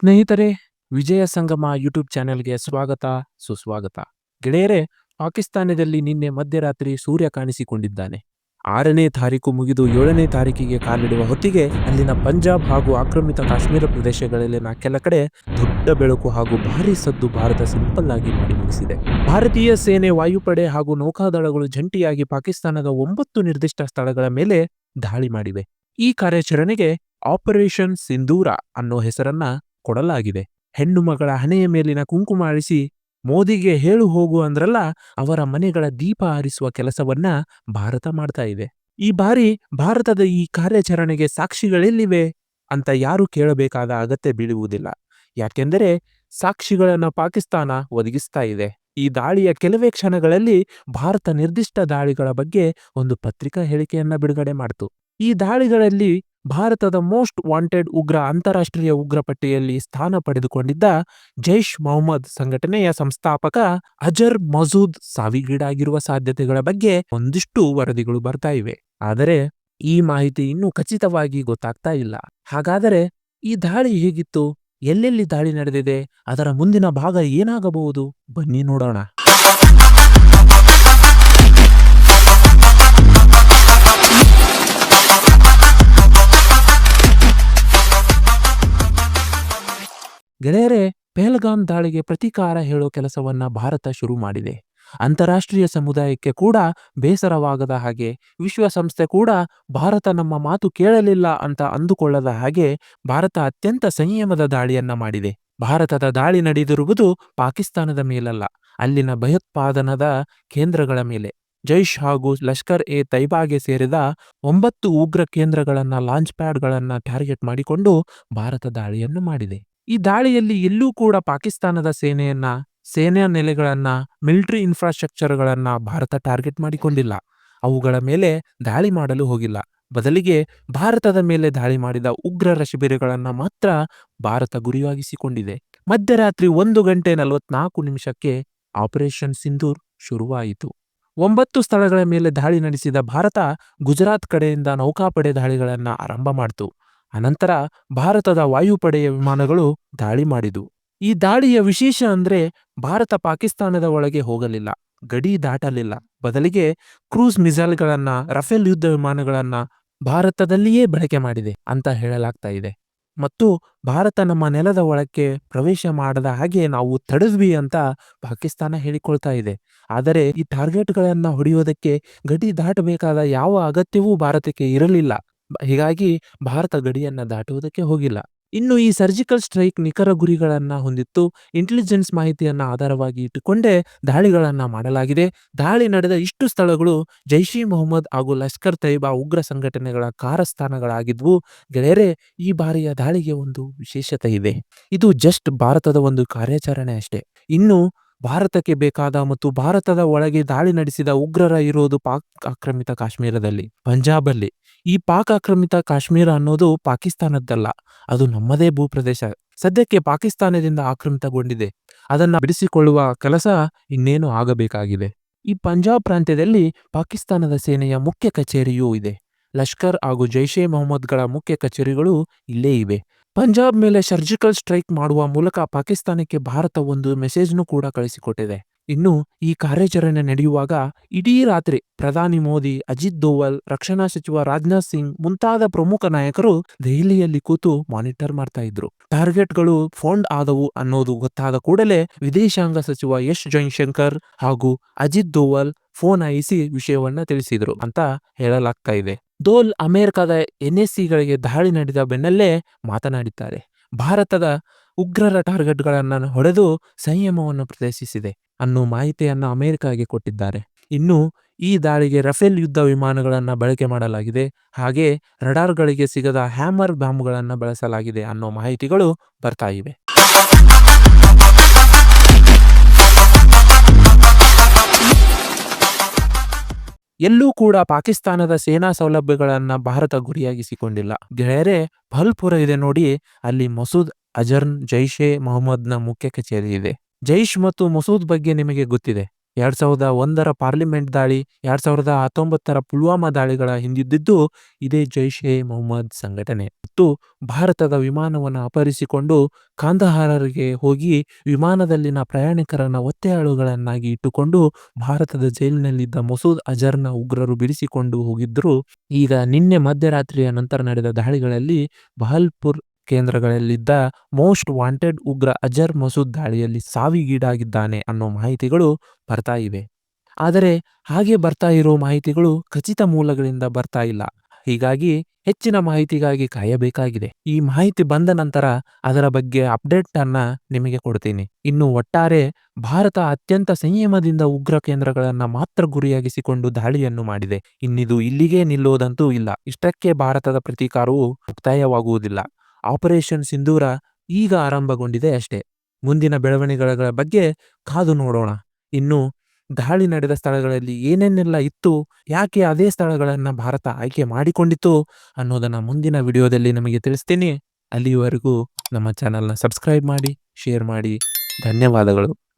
ಸ್ನೇಹಿತರೆ, ವಿಜಯ ಸಂಗಮ ಯೂಟ್ಯೂಬ್ ಚಾನೆಲ್ಗೆ ಸ್ವಾಗತ, ಸುಸ್ವಾಗತ. ಗೆಳೆಯರೆ, ಪಾಕಿಸ್ತಾನದಲ್ಲಿ ನಿನ್ನೆ ಮಧ್ಯರಾತ್ರಿ ಸೂರ್ಯ ಕಾಣಿಸಿಕೊಂಡಿದ್ದಾನೆ. ಆರನೇ ತಾರೀಕು ಮುಗಿದು ಏಳನೇ ತಾರೀಕಿಗೆ ಕಾಲಿಡುವ ಹೊತ್ತಿಗೆ ಅಲ್ಲಿನ ಪಂಜಾಬ್ ಹಾಗೂ ಆಕ್ರಮಿತ ಕಾಶ್ಮೀರ ಪ್ರದೇಶಗಳಲ್ಲಿನ ಕೆಲ ಕಡೆ ದೊಡ್ಡ ಬೆಳಕು ಹಾಗೂ ಭಾರೀ ಸದ್ದು ಭಾರತ ಸಿಂಪಲ್ ಆಗಿ ಮಾಡಿ ಮುಗಿಸಿದೆ. ಭಾರತೀಯ ಸೇನೆ ವಾಯುಪಡೆ ಹಾಗೂ ನೌಕಾದಳಗಳು ಜಂಟಿಯಾಗಿ ಪಾಕಿಸ್ತಾನದ ಒಂಬತ್ತು ನಿರ್ದಿಷ್ಟ ಸ್ಥಳಗಳ ಮೇಲೆ ದಾಳಿ ಮಾಡಿವೆ. ಈ ಕಾರ್ಯಾಚರಣೆಗೆ ಆಪರೇಷನ್ ಸಿಂಧೂರ ಅನ್ನೋ ಹೆಸರನ್ನ ಕೊಡಲಾಗಿದೆ. ಹೆಣ್ಣು ಮಗಳ ಹಣೆಯ ಮೇಲಿನ ಕುಂಕುಮ ಅಳಿಸಿ, ಮೋದಿಗೆ ಹೇಳು ಹೋಗು ಅಂದ್ರಲ್ಲ, ಅವರ ಮನೆಗಳ ದೀಪ ಆರಿಸುವ ಕೆಲಸವನ್ನ ಭಾರತ ಮಾಡ್ತಾ ಇದೆ. ಈ ಬಾರಿ ಭಾರತದ ಈ ಕಾರ್ಯಾಚರಣೆಗೆ ಸಾಕ್ಷಿಗಳೆಲ್ಲಿವೆ? ಅಂತ ಯಾರು ಕೇಳಬೇಕಾದ ಅಗತ್ಯ ಬೀಳುವುದಿಲ್ಲ. ಯಾಕೆಂದರೆ ಸಾಕ್ಷಿಗಳನ್ನ ಪಾಕಿಸ್ತಾನ ಒದಗಿಸ್ತಾ ಇದೆ. ಈ ದಾಳಿಯ ಕೆಲವೇ ಕ್ಷಣಗಳಲ್ಲಿ ಭಾರತ ನಿರ್ದಿಷ್ಟ ದಾಳಿಗಳ ಬಗ್ಗೆ ಒಂದು ಪತ್ರಿಕಾ ಹೇಳಿಕೆಯನ್ನ ಬಿಡುಗಡೆ ಮಾಡಿತು. ಈ ದಾಳಿಗಳಲ್ಲಿ ಭಾರತದ ಮೋಸ್ಟ್ ವಾಂಟೆಡ್ ಉಗ್ರ ಅಂತಾರಾಷ್ಟ್ರೀಯ ಉಗ್ರ ಪಟ್ಟಿಯಲ್ಲಿ ಸ್ಥಾನ ಪಡೆದುಕೊಂಡಿದ್ದ ಜೈಷ್ ಮೊಹಮ್ಮದ್ ಸಂಘಟನೆಯ ಸಂಸ್ಥಾಪಕ ಅಜರ್ ಮಸೂದ್ ಸಾವಿಗೀಡಾಗಿರುವ ಸಾಧ್ಯತೆಗಳ ಬಗ್ಗೆ ಒಂದಿಷ್ಟು ವರದಿಗಳು ಬರ್ತಾ ಇವೆ. ಆದರೆ ಈ ಮಾಹಿತಿ ಇನ್ನೂ ಖಚಿತವಾಗಿ ಗೊತ್ತಾಗ್ತಾ ಇಲ್ಲ. ಹಾಗಾದರೆ ಈ ದಾಳಿ ಹೇಗಿತ್ತು? ಎಲ್ಲೆಲ್ಲಿ ದಾಳಿ ನಡೆದಿದೆ? ಅದರ ಮುಂದಿನ ಭಾಗ ಏನಾಗಬಹುದು? ಬನ್ನಿ ನೋಡೋಣ. ಗೆಳೆಯರೆ, ಪೆಹಲ್ಗಾಮ್ ದಾಳಿಗೆ ಪ್ರತೀಕಾರ ಹೇಳೋ ಕೆಲಸವನ್ನ ಭಾರತ ಶುರು ಮಾಡಿದೆ. ಅಂತಾರಾಷ್ಟ್ರೀಯ ಸಮುದಾಯಕ್ಕೆ ಕೂಡ ಬೇಸರವಾಗದ ಹಾಗೆ, ವಿಶ್ವಸಂಸ್ಥೆ ಕೂಡ ಭಾರತ ನಮ್ಮ ಮಾತು ಕೇಳಲಿಲ್ಲ ಅಂತ ಅಂದುಕೊಳ್ಳದ ಹಾಗೆ ಭಾರತ ಅತ್ಯಂತ ಸಂಯಮದ ದಾಳಿಯನ್ನ ಮಾಡಿದೆ. ಭಾರತದ ದಾಳಿ ನಡೆದಿರುವುದು ಪಾಕಿಸ್ತಾನದ ಮೇಲಲ್ಲ, ಅಲ್ಲಿನ ಭಯೋತ್ಪಾದನದ ಕೇಂದ್ರಗಳ ಮೇಲೆ. ಜೈಷ್ ಹಾಗೂ ಲಷ್ಕರ್ ಎ ತೈಬಾಗೆ ಸೇರಿದ ಒಂಬತ್ತು ಉಗ್ರ ಕೇಂದ್ರಗಳನ್ನ ಲಾಂಚ್ ಪ್ಯಾಡ್ಗಳನ್ನ ಟಾರ್ಗೆಟ್ ಮಾಡಿಕೊಂಡು ಭಾರತ ದಾಳಿಯನ್ನು ಮಾಡಿದೆ. ಈ ದಾಳಿಯಲ್ಲಿ ಎಲ್ಲೂ ಕೂಡ ಪಾಕಿಸ್ತಾನದ ಸೇನೆಯನ್ನ, ಸೇನೆಯ ನೆಲೆಗಳನ್ನ, ಮಿಲಿಟರಿ ಇನ್ಫ್ರಾಸ್ಟ್ರಕ್ಚರ್ಗಳನ್ನ ಭಾರತ ಟಾರ್ಗೆಟ್ ಮಾಡಿಕೊಂಡಿಲ್ಲ. ಅವುಗಳ ಮೇಲೆ ದಾಳಿ ಮಾಡಲು ಹೋಗಿಲ್ಲ. ಬದಲಿಗೆ ಭಾರತದ ಮೇಲೆ ದಾಳಿ ಮಾಡಿದ ಉಗ್ರರ ಶಿಬಿರಗಳನ್ನ ಮಾತ್ರ ಭಾರತ ಗುರಿಯಾಗಿಸಿಕೊಂಡಿದೆ. ಮಧ್ಯರಾತ್ರಿ ಒಂದು ಗಂಟೆ ನಲವತ್ನಾಲ್ಕು ನಿಮಿಷಕ್ಕೆ ಆಪರೇಷನ್ ಸಿಂಧೂರ್ ಶುರುವಾಯಿತು. ಒಂಬತ್ತು ಸ್ಥಳಗಳ ಮೇಲೆ ದಾಳಿ ನಡೆಸಿದ ಭಾರತ ಗುಜರಾತ್ ಕಡೆಯಿಂದ ನೌಕಾಪಡೆ ದಾಳಿಗಳನ್ನ ಆರಂಭ ಮಾಡಿತು. ಅನಂತರ ಭಾರತದ ವಾಯುಪಡೆಯ ವಿಮಾನಗಳು ದಾಳಿ ಮಾಡಿದವು. ಈ ದಾಳಿಯ ವಿಶೇಷ ಅಂದ್ರೆ ಭಾರತ ಪಾಕಿಸ್ತಾನದ ಒಳಗೆ ಹೋಗಲಿಲ್ಲ, ಗಡಿ ದಾಟಲಿಲ್ಲ. ಬದಲಿಗೆ ಕ್ರೂಸ್ ಮಿಸೈಲ್ಗಳನ್ನ, ರಫೇಲ್ ಯುದ್ಧ ವಿಮಾನಗಳನ್ನ ಭಾರತದಲ್ಲಿಯೇ ಬಳಕೆ ಮಾಡಿದೆ ಅಂತ ಹೇಳಲಾಗ್ತಾ ಇದೆ. ಮತ್ತು ಭಾರತ ನಮ್ಮ ನೆಲದ ಒಳಕ್ಕೆ ಪ್ರವೇಶ ಮಾಡದ ಹಾಗೆ ನಾವು ತಡೆದ್ವಿ ಅಂತ ಪಾಕಿಸ್ತಾನ ಹೇಳಿಕೊಳ್ತಾ ಇದೆ. ಆದರೆ ಈ ಟಾರ್ಗೆಟ್ಗಳನ್ನ ಹೊಡೆಯುವುದಕ್ಕೆ ಗಡಿ ದಾಟಬೇಕಾದ ಯಾವ ಅಗತ್ಯವೂ ಭಾರತಕ್ಕೆ ಇರಲಿಲ್ಲ. ಹೀಗಾಗಿ ಭಾರತ ಗಡಿಯನ್ನ ದಾಟುವುದಕ್ಕೆ ಹೋಗಿಲ್ಲ. ಇನ್ನು ಈ ಸರ್ಜಿಕಲ್ ಸ್ಟ್ರೈಕ್ ನಿಖರ ಗುರಿಗಳನ್ನ ಹೊಂದಿತ್ತು. ಇಂಟೆಲಿಜೆನ್ಸ್ ಮಾಹಿತಿಯನ್ನ ಆಧಾರವಾಗಿ ಇಟ್ಟುಕೊಂಡೇ ದಾಳಿಗಳನ್ನ ಮಾಡಲಾಗಿದೆ. ದಾಳಿ ನಡೆದ ಇಷ್ಟು ಸ್ಥಳಗಳು ಜೈಷ್ ಮೊಹಮ್ಮದ್ ಹಾಗೂ ಲಷ್ಕರ್ ತೈಬಾ ಉಗ್ರ ಸಂಘಟನೆಗಳ ಕಾರಸ್ಥಾನಗಳಾಗಿದ್ವು ಗೆಳೆಯರೆ, ಈ ಬಾರಿಯ ದಾಳಿಗೆ ಒಂದು ವಿಶೇಷತೆ ಇದೆ. ಇದು ಜಸ್ಟ್ ಭಾರತದ ಒಂದು ಕಾರ್ಯಾಚರಣೆ ಅಷ್ಟೇ. ಇನ್ನು ಭಾರತಕ್ಕೆ ಬೇಕಾದ ಮತ್ತು ಭಾರತದ ಒಳಗೆ ದಾಳಿ ನಡೆಸಿದ ಉಗ್ರರ ಇರೋದು ಪಾಕ್ ಆಕ್ರಮಿತ ಕಾಶ್ಮೀರದಲ್ಲಿ, ಪಂಜಾಬಲ್ಲಿ. ಈ ಪಾಕ್ ಆಕ್ರಮಿತ ಕಾಶ್ಮೀರ ಅನ್ನೋದು ಪಾಕಿಸ್ತಾನದ್ದಲ್ಲ. ಅದು ನಮ್ಮದೇ ಭೂಪ್ರದೇಶ. ಸದ್ಯಕ್ಕೆ ಪಾಕಿಸ್ತಾನದಿಂದ ಆಕ್ರಮಿತಗೊಂಡಿದೆ. ಅದನ್ನ ಬಿಡಿಸಿಕೊಳ್ಳುವ ಕೆಲಸ ಇನ್ನೇನು ಆಗಬೇಕಾಗಿದೆ. ಈ ಪಂಜಾಬ್ ಪ್ರಾಂತ್ಯದಲ್ಲಿ ಪಾಕಿಸ್ತಾನದ ಸೇನೆಯ ಮುಖ್ಯ ಕಚೇರಿಯೂ ಇದೆ. ಲಷ್ಕರ್ ಹಾಗೂ ಜೈಷೆ ಮೊಹಮ್ಮದ್ಗಳ ಮುಖ್ಯ ಕಚೇರಿಗಳು ಇಲ್ಲೇ ಇವೆ. ಪಂಜಾಬ್ ಮೇಲೆ ಸರ್ಜಿಕಲ್ ಸ್ಟ್ರೈಕ್ ಮಾಡುವ ಮೂಲಕ ಪಾಕಿಸ್ತಾನಕ್ಕೆ ಭಾರತ ಒಂದು ಮೆಸೇಜ್ನು ಕೂಡ ಕಳಿಸಿಕೊಟ್ಟಿದೆ. ಇನ್ನು ಈ ಕಾರ್ಯಾಚರಣೆ ನಡೆಯುವಾಗ ಇಡೀ ರಾತ್ರಿ ಪ್ರಧಾನಿ ಮೋದಿ, ಅಜಿತ್ ದೋವಲ್, ರಕ್ಷಣಾ ಸಚಿವ ರಾಜನಾಥ್ ಸಿಂಗ್ ಮುಂತಾದ ಪ್ರಮುಖ ನಾಯಕರು ದೆಹಲಿಯಲ್ಲಿ ಕೂತು ಮಾನಿಟರ್ ಮಾಡ್ತಾ ಇದ್ರು. ಟಾರ್ಗೆಟ್ಗಳು ಫೋಂಡ್ ಆದವು ಅನ್ನೋದು ಗೊತ್ತಾದ ಕೂಡಲೇ ವಿದೇಶಾಂಗ ಸಚಿವ ಎಸ್ ಜೈಶಂಕರ್ ಹಾಗೂ ಅಜಿತ್ ದೋವಲ್ ಫೋನ್ ಆಯಿಸಿ ವಿಷಯವನ್ನ ತಿಳಿಸಿದ್ರು ಅಂತ ಹೇಳಲಾಗ್ತಾ ಇದೆ. ದೋಲ್ ಅಮೆರಿಕದ ಎನ್ಎಸ್ಸಿಗಳಿಗೆ ದಾಳಿ ನಡೆದ ಬೆನ್ನಲ್ಲೇ ಮಾತನಾಡಿದ್ದಾರೆ. ಭಾರತದ ಉಗ್ರರ ಟಾರ್ಗೆಟ್ಗಳನ್ನು ಹೊಡೆದು ಸಂಯಮವನ್ನು ಪ್ರದರ್ಶಿಸಿದೆ ಅನ್ನೋ ಮಾಹಿತಿಯನ್ನು ಅಮೆರಿಕಾಗೆ ಕೊಟ್ಟಿದ್ದಾರೆ. ಇನ್ನು ಈ ದಾಳಿಗೆ ರಫೇಲ್ ಯುದ್ಧ ವಿಮಾನಗಳನ್ನು ಬಳಕೆ ಮಾಡಲಾಗಿದೆ. ಹಾಗೆ ರಡಾರ್ಗಳಿಗೆ ಸಿಗದ ಹ್ಯಾಮರ್ ಬಾಂಬ್ಗಳನ್ನು ಬಳಸಲಾಗಿದೆ ಅನ್ನೋ ಮಾಹಿತಿಗಳು ಬರ್ತಾ ಇವೆ. ಎಲ್ಲೂ ಕೂಡ ಪಾಕಿಸ್ತಾನದ ಸೇನಾ ಸೌಲಭ್ಯಗಳನ್ನು ಭಾರತ ಗುರಿಯಾಗಿಸಿಕೊಂಡಿಲ್ಲ. ಗೆಳೆಯರೆ ಭಲ್ಪುರ ಇದೆ ನೋಡಿ, ಅಲ್ಲಿ ಮಸೂದ್ ಅಜರ್ನ್ ಜೈಷೆ ಮೊಹಮ್ಮದ್ನ ಮುಖ್ಯ ಕಚೇರಿ ಇದೆ. ಜೈಷ್ ಮತ್ತು ಮಸೂದ್ ಬಗ್ಗೆ ನಿಮಗೆ ಗೊತ್ತಿದೆ. ಎರಡ್ ಸಾವಿರದ ಒಂದರ ಪಾರ್ಲಿಮೆಂಟ್ ದಾಳಿ, ಎರಡ್ ಸಾವಿರದ ಹತ್ತೊಂಬತ್ತರ ಪುಲ್ವಾಮಾ ದಾಳಿಗಳ ಹಿಂದಿದ್ದಿದ್ದು ಇದೇ ಜೈಷ್ ಎ ಮೊಹಮ್ಮದ್ ಸಂಘಟನೆ. ಮತ್ತು ಭಾರತದ ವಿಮಾನವನ್ನು ಅಪಹರಿಸಿಕೊಂಡು ಕಾಂದಹಾರರಿಗೆ ಹೋಗಿ ವಿಮಾನದಲ್ಲಿನ ಪ್ರಯಾಣಿಕರನ್ನ ಒತ್ತೆಯಾಳುಗಳನ್ನಾಗಿ ಇಟ್ಟುಕೊಂಡು ಭಾರತದ ಜೈಲಿನಲ್ಲಿದ್ದ ಮಸೂದ್ ಅಜರ್ನ ಉಗ್ರರು ಬಿಡಿಸಿಕೊಂಡು ಹೋಗಿದ್ರು. ಈಗ ನಿನ್ನೆ ಮಧ್ಯರಾತ್ರಿಯ ನಂತರ ನಡೆದ ದಾಳಿಗಳಲ್ಲಿ ಬಹಲ್ಪುರ್ ಕೇಂದ್ರಗಳಲ್ಲಿದ್ದ ಮೋಸ್ಟ್ ವಾಂಟೆಡ್ ಉಗ್ರ ಅಜರ್ ಮಸೂದ್ ದಾಳಿಯಲ್ಲಿ ಸಾವಿಗೀಡಾಗಿದ್ದಾನೆ ಅನ್ನೋ ಮಾಹಿತಿಗಳು ಬರ್ತಾ ಇವೆ. ಆದರೆ ಹಾಗೆ ಬರ್ತಾ ಇರೋ ಮಾಹಿತಿಗಳು ಖಚಿತ ಮೂಲಗಳಿಂದ ಬರ್ತಾ ಇಲ್ಲ. ಹೀಗಾಗಿ ಹೆಚ್ಚಿನ ಮಾಹಿತಿಗಾಗಿ ಕಾಯಬೇಕಾಗಿದೆ. ಈ ಮಾಹಿತಿ ಬಂದ ನಂತರ ಅದರ ಬಗ್ಗೆ ಅಪ್ಡೇಟ್ ಅನ್ನ ನಿಮಗೆ ಕೊಡ್ತೀನಿ. ಇನ್ನು ಒಟ್ಟಾರೆ ಭಾರತ ಅತ್ಯಂತ ಸಂಯಮದಿಂದ ಉಗ್ರ ಕೇಂದ್ರಗಳನ್ನ ಮಾತ್ರ ಗುರಿಯಾಗಿಸಿಕೊಂಡು ದಾಳಿಯನ್ನು ಮಾಡಿದೆ. ಇನ್ನಿದು ಇಲ್ಲಿಗೆ ನಿಲ್ಲೋದಂತೂ ಇಲ್ಲ. ಇಷ್ಟಕ್ಕೆ ಭಾರತದ ಪ್ರತೀಕಾರವು ಮುಕ್ತಾಯವಾಗುವುದಿಲ್ಲ. ಆಪರೇಷನ್ ಸಿಂಧೂರ ಈಗ ಆರಂಭಗೊಂಡಿದೆ ಅಷ್ಟೇ. ಮುಂದಿನ ಬೆಳವಣಿಗೆಗಳ ಬಗ್ಗೆ ಕಾದು ನೋಡೋಣ. ಇನ್ನು ದಾಳಿ ನಡೆದ ಸ್ಥಳಗಳಲ್ಲಿ ಏನೇನೆಲ್ಲ ಇತ್ತು, ಯಾಕೆ ಅದೇ ಸ್ಥಳಗಳನ್ನು ಭಾರತ ಆಯ್ಕೆ ಮಾಡಿಕೊಂಡಿತ್ತು ಅನ್ನೋದನ್ನ ಮುಂದಿನ ವಿಡಿಯೋದಲ್ಲಿ ನಮಗೆ ತಿಳಿಸ್ತೀನಿ. ಅಲ್ಲಿಯವರೆಗೂ ನಮ್ಮ ಚಾನಲ್ನ ಸಬ್ಸ್ಕ್ರೈಬ್ ಮಾಡಿ, ಶೇರ್ ಮಾಡಿ. ಧನ್ಯವಾದಗಳು.